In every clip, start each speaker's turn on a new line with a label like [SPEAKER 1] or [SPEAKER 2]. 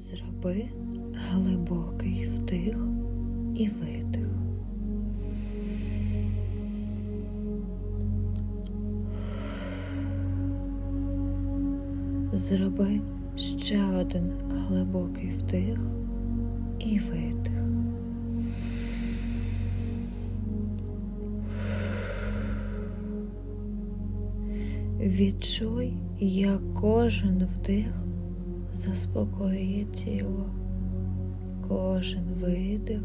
[SPEAKER 1] Зроби глибокий вдих і видих. Зроби ще один глибокий вдих і видих. Відчуй, як кожен вдих заспокоює тіло, кожен видих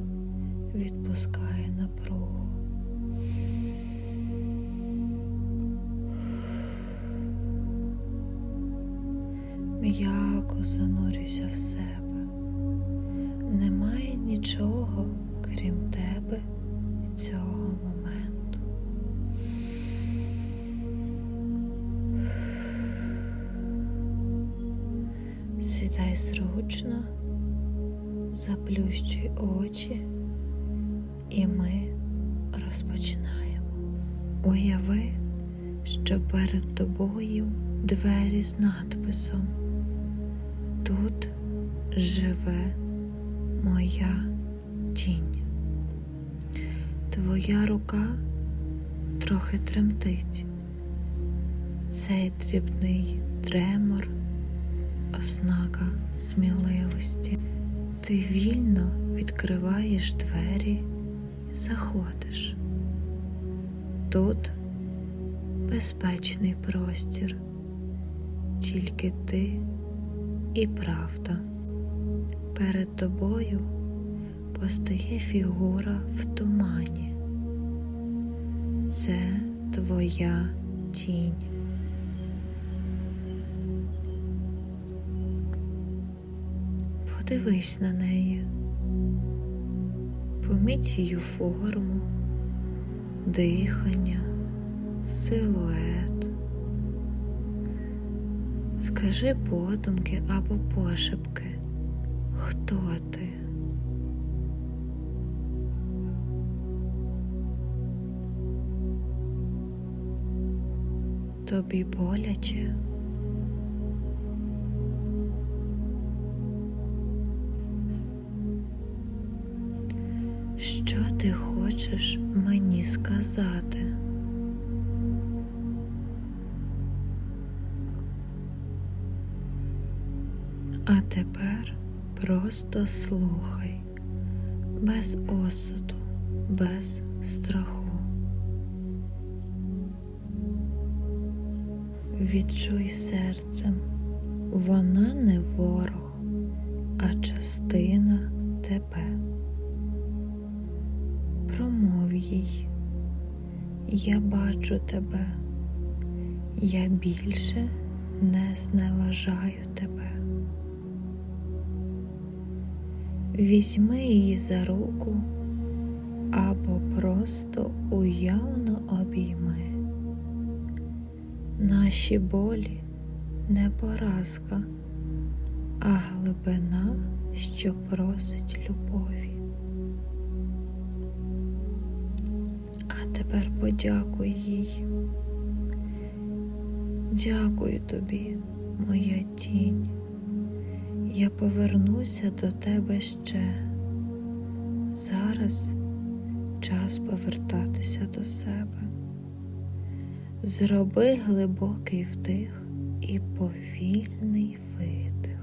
[SPEAKER 1] відпускає напругу. М'яко занурюйся в себе. Немає нічого, крім тебе Сідай зручно, заплющуй очі, і ми розпочинаємо. Уяви, що перед тобою двері з надписом Тут живе моя тінь. Твоя рука трохи тремтить. Цей дрібний тремор ознака сміливості. Ти вільно відкриваєш двері і заходиш. Тут безпечний простір, тільки ти і правда. Перед тобою постає фігура в тумані. Це твоя тінь. Подивись на неї, поміть її форму, дихання, силует. Скажи подумки або пошепки, хто ти? Тобі боляче. Що ти хочеш мені сказати? А тепер просто слухай, без осуду, без страху. Відчуй серцем, вона не ворог, а частина тебе. Їй, я бачу тебе, я більше не зневажаю тебе. Візьми її за руку або просто уявно обійми. Наші болі не поразка, а глибина, що просить любові. Тепер подякуй їй. Дякую тобі, моя тінь. Я повернуся до тебе ще. Зараз час повертатися до себе. Зроби глибокий вдих і повільний видих.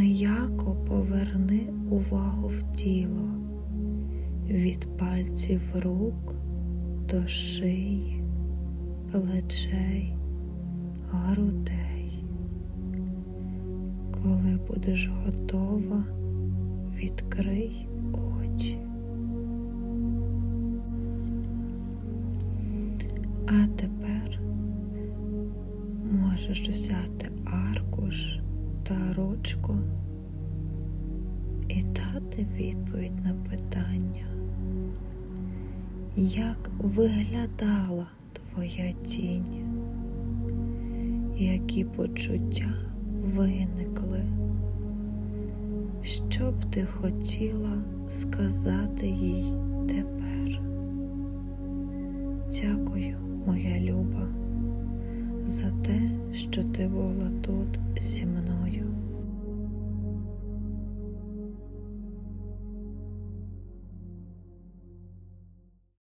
[SPEAKER 1] М'яко поверни увагу в тіло від пальців рук до шиї, плечей, грудей. Коли будеш готова, відкрий очі. А тепер можеш взяти аркуш та ручку і дати відповідь на питання, як виглядала твоя тінь, які почуття виникли, що б ти хотіла сказати їй тепер. Дякую, моя люба за те, що ти була тут зі мною.